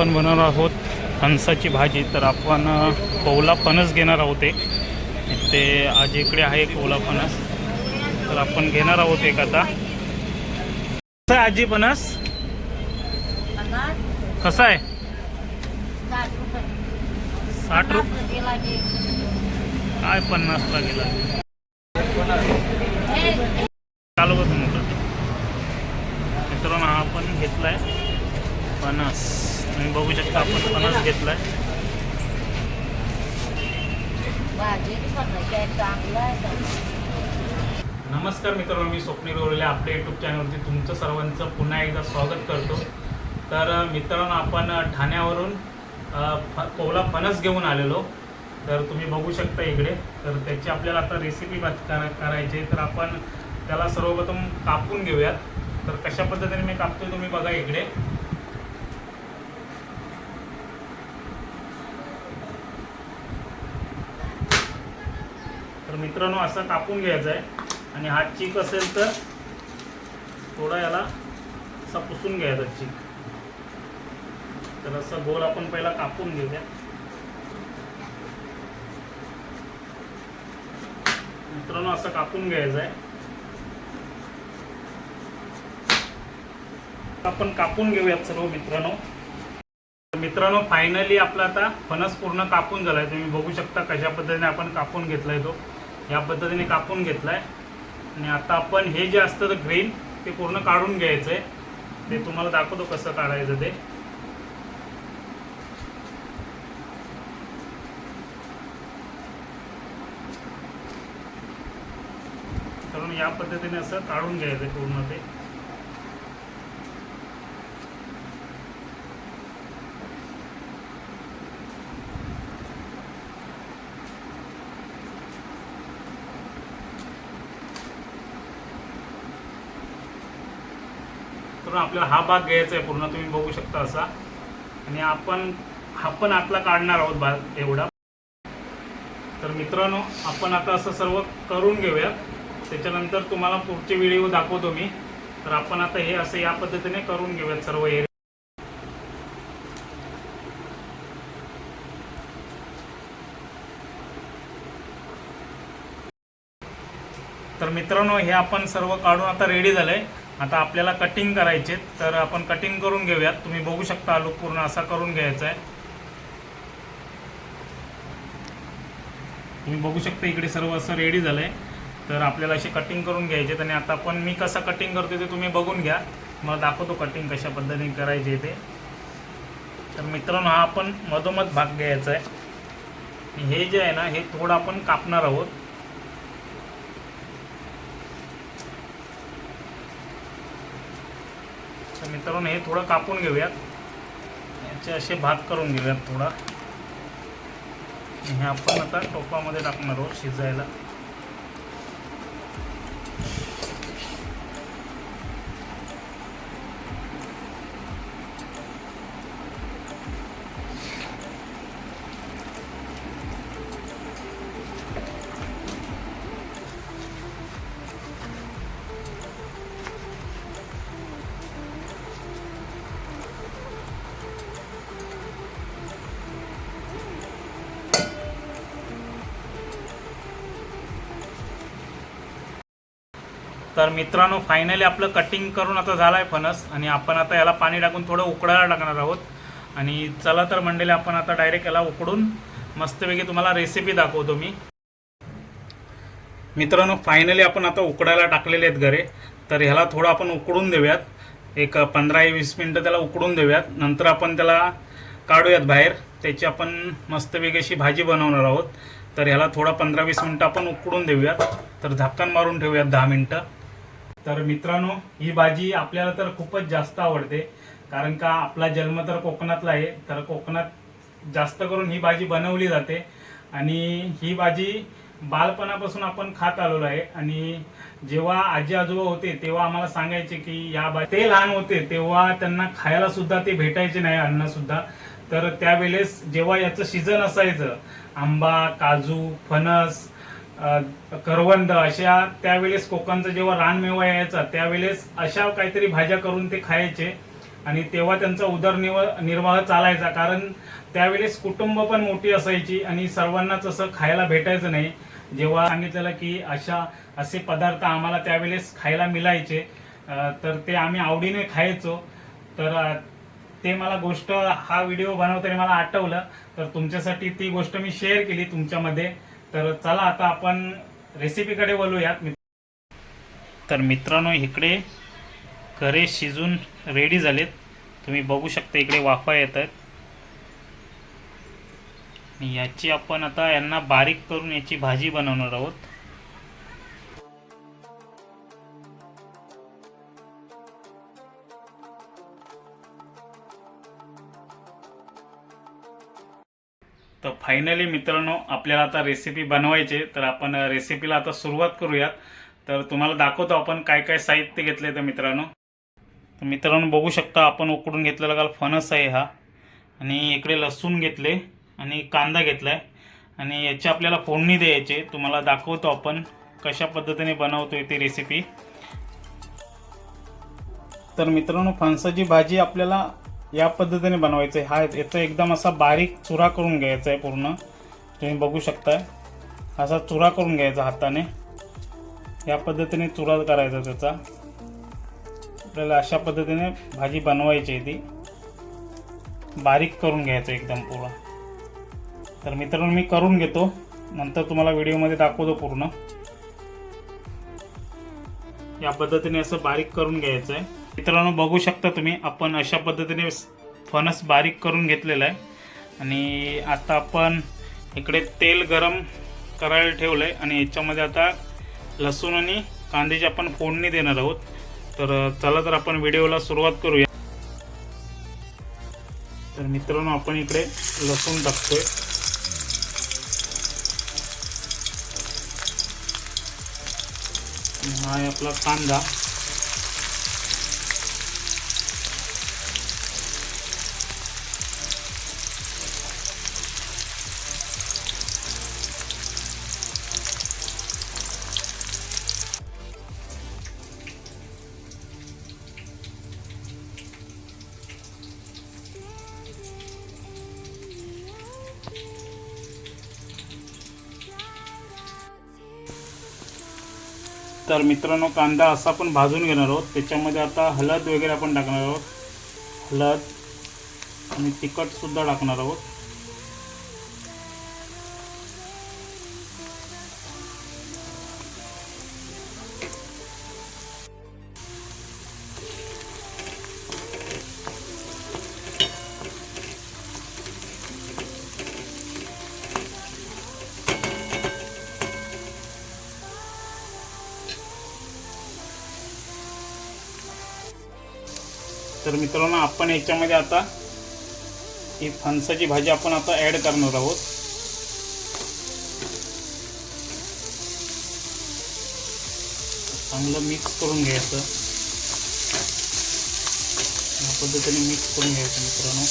आपण बनवणार आहोत फणसाची भाजी. तर आपण कोवला फणस घेणार आहोत ते आज इकडे आहे कोवला फणस तर आपण घेणार आहोत एक आता. कसं आहे आजी फणस कसं आहे? साठ रुपये. काय पन्नासला गेला चालू बघ मित्रांनो हा आपण घेतलाय फणस तुम्ही बघू शकता आपण फणस घेतलाय. नमस्कार मित्रांनो मी स्वप्नील गोरेले आपल्या यूट्यूब चॅनलवरती तुमचं सर्वांचं पुन्हा एकदा स्वागत करतो. तर मित्रांनो आपण ठाण्यावरून कोवला फणस घेऊन आलेलो. तर तुम्ही बघू शकता इकडे. तर त्याची आपल्याला आता रेसिपी करायची आहे. तर आपण त्याला सर्वप्रथम कापून घेऊयात. तर कशा पद्धतीने मी कापतो तुम्ही बघा इकडे. तर मित्रांनो असा कापून घ्यायचा आहे. आणि हा चीक असेल तर थोडा याला असा पुसून घ्यायचा चीक. तर असं गोल आपण पहिला कापून घेऊया. मित्रांनो असं कापून घ्यायचं आहे. आपण कापून घेऊयात सर्व मित्रांनो. तर मित्रांनो फायनली आपला आता फणस पूर्ण कापून झालाय. तुम्ही बघू शकता कशा पद्धतीने आपण कापून घेतलाय तो. या पद्धतीने कापून घेतलाय. आणि आता आपण हे जे असतं ग्रीन ते पूर्ण काढून घ्यायचंय. ते तुम्हाला दाखवतो कसं काढायचं ते. कारण या पद्धतीने असं काढून घ्यायचं पूर्ण ते. तर आपल्याला हा भाग घ्यायचा आहे. पूर्ण तुम्ही बघू शकता असा. आणि आपण हा पण आतला काढणार आहोत भाग एवढा. तर मित्रांनो आपण आता असं सर्व करून घेऊया त्याच्यानंतर तुम्हाला पुढचे व्हिडिओ दाखवतो मी. तर आपण आता हे असं या पद्धतीने करून घेऊयात सर्व हे तर मित्रांनो हे आपण सर्व काढून आता रेडी झालंय. आता आपल्याला कटिंग करायचे तर आपण कटिंग करून घेऊयात. तुम्ही बघू शकता आलू पूर्ण असा करून घ्यायचा आहे तुम्ही बघू शकता इकडे सर्व असं रेडी झालं आहे तर आपल्याला असे कटिंग करून घ्यायचे आणि आता पण मी कसं कटिंग करतो ते तुम्ही बघून घ्या. मला दाखवतो कटिंग कशा पद्धतीने करायचे ते. तर मित्रांनो हा आपण मधोमध भाग घ्यायचा आहे हे जे आहे ना हे थोडं आपण कापणार आहोत. मित्रांनो हे थोडं कापून घेऊयात. याचे असे भाग करून घेऊयात थोडा. हे आपण आता टोपामध्ये टाकणार आहोत शिजायला. तर मित्रांनो फायनली आपलं कटिंग करून आता झालं आहे फणस आणि आपण आता याला पाणी टाकून थोडं उकडायला टाकणार आहोत. आणि चला तर मंडळी आपण आता डायरेक्ट याला उकडून मस्तपैकी तुम्हाला रेसिपी दाखवतो मी. मित्रांनो फायनली आपण आता उकडायला टाकलेले आहेत घरे. तर ह्याला थोडं आपण उकडून देऊयात. एक पंधरा वीस मिनटं त्याला उकडून देऊयात. नंतर आपण त्याला काढूयात बाहेर. त्याची आपण मस्तपैकी अशी भाजी बनवणार आहोत. तर ह्याला थोडा पंधरा वीस मिनटं आपण उकडून देऊयात. तर झाकण मारून ठेवूयात दहा मिनटं. तर मित्रांनो ही भाजी आपल्याला तर खूपच जास्त आवडते. कारण का आपला जन्म तर कोकणातला आहे. तर कोकणात जास्त करून ही भाजी बनवली जाते. आणि ही भाजी बालपणापासून आपण खात आलेलो आहे. आणि जेव्हा आजी आजोबा होते तेव्हा आम्हाला सांगायचे की या भाजी ते लहान होते तेव्हा त्यांना खायला सुद्धा ते भेटायचे नाही अन्न सुद्धा. तर त्यावेळेस जेव्हा याचं सीझन असायचं आंबा काजू फणस करवंद अशा त्यावेळेस कोकणचं जेव्हा रानमेवा यायचा त्यावेळेस अशा काहीतरी भाज्या करून ते खायचे. आणि तेव्हा त्यांचा उदरनिर्वाह निर्वाह चालायचा. कारण त्यावेळेस कुटुंब पण मोठी असायची आणि सर्वांनाच असं खायला भेटायचं नाही. जेव्हा सांगितलेलं की अशा असे पदार्थ आम्हाला त्यावेळेस खायला मिळायचे तर ते आम्ही आवडीने खायचो. तर ते मला गोष्ट हा व्हिडिओ बनवताना मला आठवलं. तर तुमच्यासाठी ती गोष्ट मी शेअर केली तुमच्यामध्ये. तर चला आता आपण रेसिपीकडे वळूयात. तर मित्रांनो इकडे घरे शिजून रेडी झालेत. तुम्ही बघू शकता इकडे वाफा येत आहेत. आणि याची आपण आता यांना बारीक करून याची भाजी बनवणार आहोत. तर फायनली मित्रांनो आपल्याला आता रेसिपी बनवायचे तर आपण रेसिपीला आता सुरुवात करूयात. तर तुम्हाला दाखवतो आपण काय काय साहित्य घेतले तर मित्रांनो. तर मित्रांनो बघू शकता आपण उकडून घेतलेला काल फणस आहे हा. आणि इकडे लसूण घेतले आणि कांदा घेतला आहे आणि याची आपल्याला फोडणी द्यायची तुम्हाला दाखवतो आपण कशा पद्धतीने बनवतोय ती रेसिपी तर मित्रांनो फणसाची भाजी आपल्याला या पद्धतीने बनवायचं आहे हा याचा एकदम असा बारीक चुरा करून घ्यायचा आहे पूर्ण. तुम्ही बघू शकताय. असा चुरा करून घ्यायचा हाताने. या पद्धतीने चुरा करायचा त्याचा. आपल्याला अशा पद्धतीने भाजी बनवायची आहे ती. बारीक करून घ्यायचं एकदम पूर्ण. तर मित्रांनो मी करून घेतो. नंतर तुम्हाला व्हिडिओमध्ये दाखवतो पूर्ण. या पद्धतीने असं बारीक करून घ्यायचं आहे मित्रांनो बघू शकता तुम्ही आपण अशा पद्धतीने फणस बारीक करून घेतलेला आहे. आणि आता आपण इकडे तेल गरम करायला ठेवलं आहे आणि याच्यामध्ये आता लसूण आणि कांद्याची आपण फोडणी देणार आहोत. तर चला तर आपण व्हिडिओला सुरुवात करूया. तर मित्रांनो आपण इकडे लसूण टाकतोय. हा आहे आपला कांदा. तर मित्रांनो कांदा असा पण भाजून घेणार आहोत. त्याच्यामध्ये आता हळद वगैरे आपण टाकणार आहोत. हळद आणि तिखटसुद्धा टाकणार आहोत. तर मित्रांनो आपण याच्यामध्ये आता ही फणसाची भाजी आपण आता ॲड करणार आहोत. चांगलं मिक्स करून घ्यायचं. या पद्धतीने मिक्स करून घ्यायचं मित्रांनो.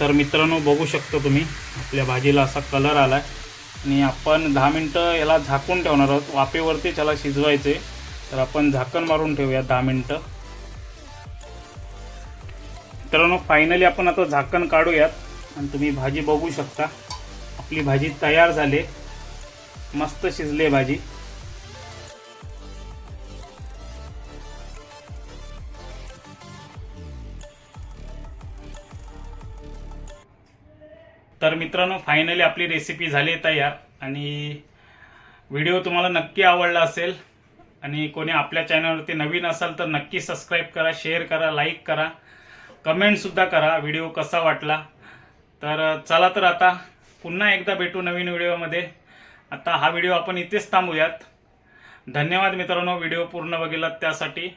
तर मित्रांनो बघू शकता तुम्ही आपल्या भाजीला असा कलर आला आहे आणि आपण दहा मिनटं याला झाकून ठेवणार आहोत. वाफेवरती त्याला शिजवायचे. तर आपण झाकण मारून ठेवूया दहा मिनटं. मित्रांनो फायनली आपण आता झाकण काढूयात. आणि तुम्ही भाजी बघू शकता. आपली भाजी तयार झाली. मस्त शिजली भाजी. मित्रांनो फायनली आपली रेसिपी झाली आहे तयार. आणि व्हिडिओ तुम्हाला नक्की आवडला असेल आणि कोणी आपल्या चॅनलवरती नवीन असाल तर नक्की सबस्क्राईब करा शेअर करा लाईक करा. कमेंटसुद्धा करा व्हिडिओ कसा वाटला. तर चला तर आता पुन्हा एकदा भेटू नवीन व्हिडिओमध्ये आता हा व्हिडिओ आपण इथेच थांबूयात. धन्यवाद मित्रांनो व्हिडिओ पूर्ण बघितलात त्यासाठी.